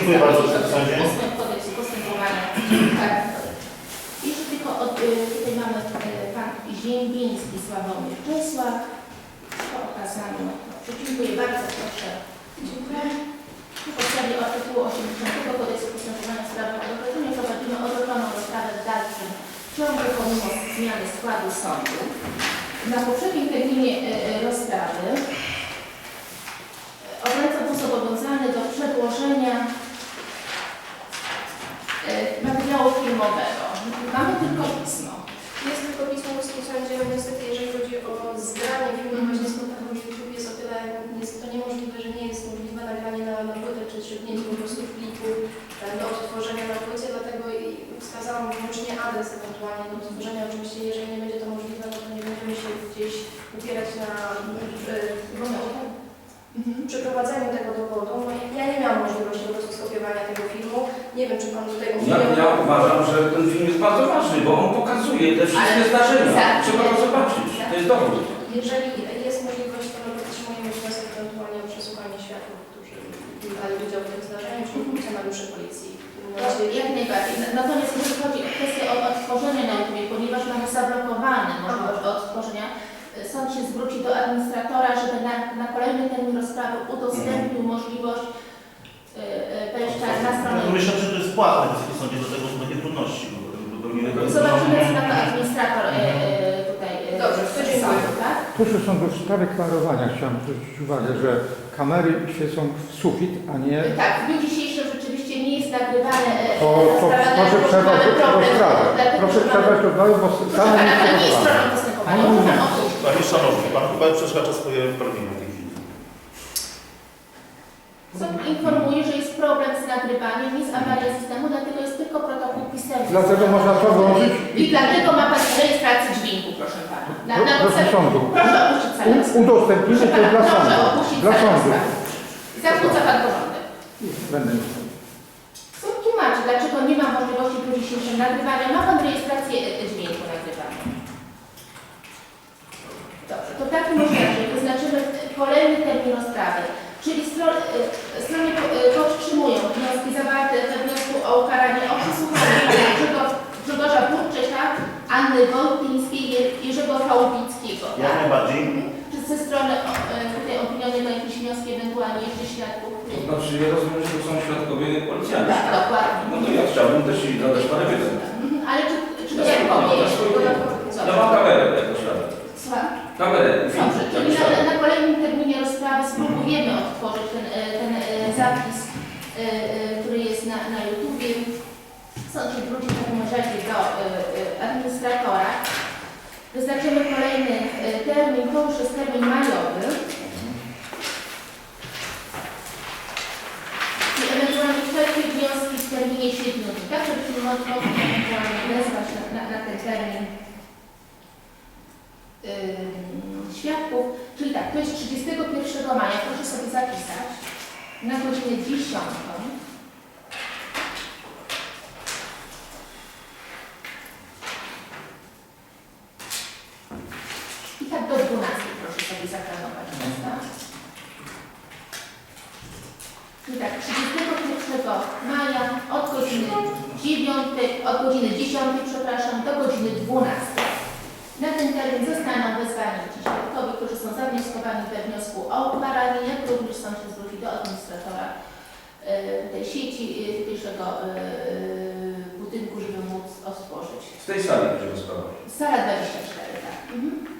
Dziękuję bardzo, Sądzie. Ustęp kodeksu postępowania karnego. Jeszcze tylko od, y, mamy y, pan Ziębiński Sławomir Czesław. Po okazaniu. Dziękuję bardzo, proszę. Dziękuję. Na podstawie artykułu 80 kodeksu postępowania o składu sądu. Na poprzednim terminie y, do e, materiału filmowego. Mamy tylko pismo. Jest tylko pismo Wysoki Sądzie, niestety jeżeli chodzi o zgranie filmu właśnie z kontaktów YouTube jest o tyle jest to niemożliwe, że nie jest możliwe nagranie na, na płytę czy szybnięcie po prostu pliku e, do odtworzenia na płycie, dlatego i wskazałam wyłącznie adres ewentualnie do odtworzenia. Oczywiście jeżeli nie będzie to możliwe, to nie będziemy się gdzieś upierać na e, Mhm. przeprowadzeniu tego dowodu. No, ja nie miałam możliwości po prostu skopiowania tego filmu. Nie wiem, czy Pan tutaj Ja, ja uważam, że ten film jest bardzo ważny, bo on pokazuje te wszystkie Ale- zdarzenia. tak. Trzeba go zobaczyć. To jest dowód. Jeżeli jest możliwość, to no, podtrzymujemy wniosek ewentualnie o przesłuchanie świadków, którzy brali udział w tym zdarzeniu, czyli funkcjonariuszy policji. Jak najbardziej. Natomiast jeżeli chodzi o kwestię o odtworzenie na YouTube, ponieważ mamy zablokowany możliwość odtworzenia, sąd się zwróci do administratora, żeby na, na kolejny termin rozprawy udostępnił możliwość e, e, wejścia na stronę. Myślę, że to jest płatne Wysoki Sądzie, do tego są takie trudności. bo- bo- bo nie wychodzi. Zobaczymy, co na to administrator e, e, tutaj e, Dobrze, to dziękuję. sądu, tak? Proszę sądu, w sprawie klarowania chciałem zwrócić uwagę, że kamery świecą w sufit, a nie... Tak, w dniu dzisiejszym rzeczywiście nie jest nagrywane. e, To, to proszę dlatego, że przerwać mamy problem, rozprawę. dlatego, Proszę że mamy- przerwać rozmowę, bo same nie nie jest przygotowałem. stroną postępowania. Można odejść. Panie Szanowny, Pan chyba przekracza swoje uprawnienia w tej chwili. Sąd informuje, że jest problem z nagrywaniem, jest awaria systemu, dlatego jest tylko protokół pisemny. Dlatego można to włączyć I dlatego ma Pan rejestrację dźwięku, proszę Pana. Na, na Proszę podstawie- sądu. Proszę opuścić salę. U- udostępnimy Proszę to Pana, dla proszę sądu. opuścić Dla salę sądu. rozprawy. Zakłóca Pan porządek. Będę. Sąd tłumaczy, dlaczego nie ma możliwości po dzisiejszym nagrywania. Ma Pan rejestrację e, dźwięku nagrywania. Dobrze, to w takim razie wyznaczymy kolejny termin rozprawy. Czyli stron, e, strony po- e, wnioski zawarte we wniosku o ukaranie o przesłuchanie Grzego- Grzegorza Burczecha, Anny Wątyńskiej, Je- Jerzego Chałupickiego. Jak Tak? najbardziej. Czy ze strony e, tutaj opinionej ma jakieś wnioski, ewentualnie jeszcze świadków? To znaczy, ja rozumiem, że to są świadkowie policjanci. Tak, dokładnie. No to ja chciałbym też i zadać parę pytań. Mhm, Ale czy, czy Ja jeszcze? swoje- Ja mam kamerę jako świadek. Słucham? Kamerę i film Dobrze, jako czyli na, świadek. na kolejnym terminie rozprawy spróbujemy odtworzyć ten, e, ten e, zapis, e, e, który jest na, na YouTubie. Sąd się zwróci w takim razie do e, e, administratora. Wyznaczymy kolejny e, termin, to już jest termin majowy. I ewentualnie wszelkie wnioski w terminie 7 dni, tak żebyśmy mogli ewentualnie wezwać na, na, na ten termin ym, świadków, czyli tak, to jest 31 maja, proszę sobie zapisać, na godzinę 10. I tak do 12 proszę sobie zaplanować. prawda? Czyli tak, 31 maja od godziny 9, od godziny 10, przepraszam, do godziny 12. Na ten termin zostaną wezwani ci świadkowie, którzy są zawnioskowani we wniosku o ukaranie, jak również sąd się zwróci do administratora e, tej sieci, e, tutejszego e, budynku, żeby móc otworzyć. W tej sali będziemy sprawować. Sala 24, tak. Mhm.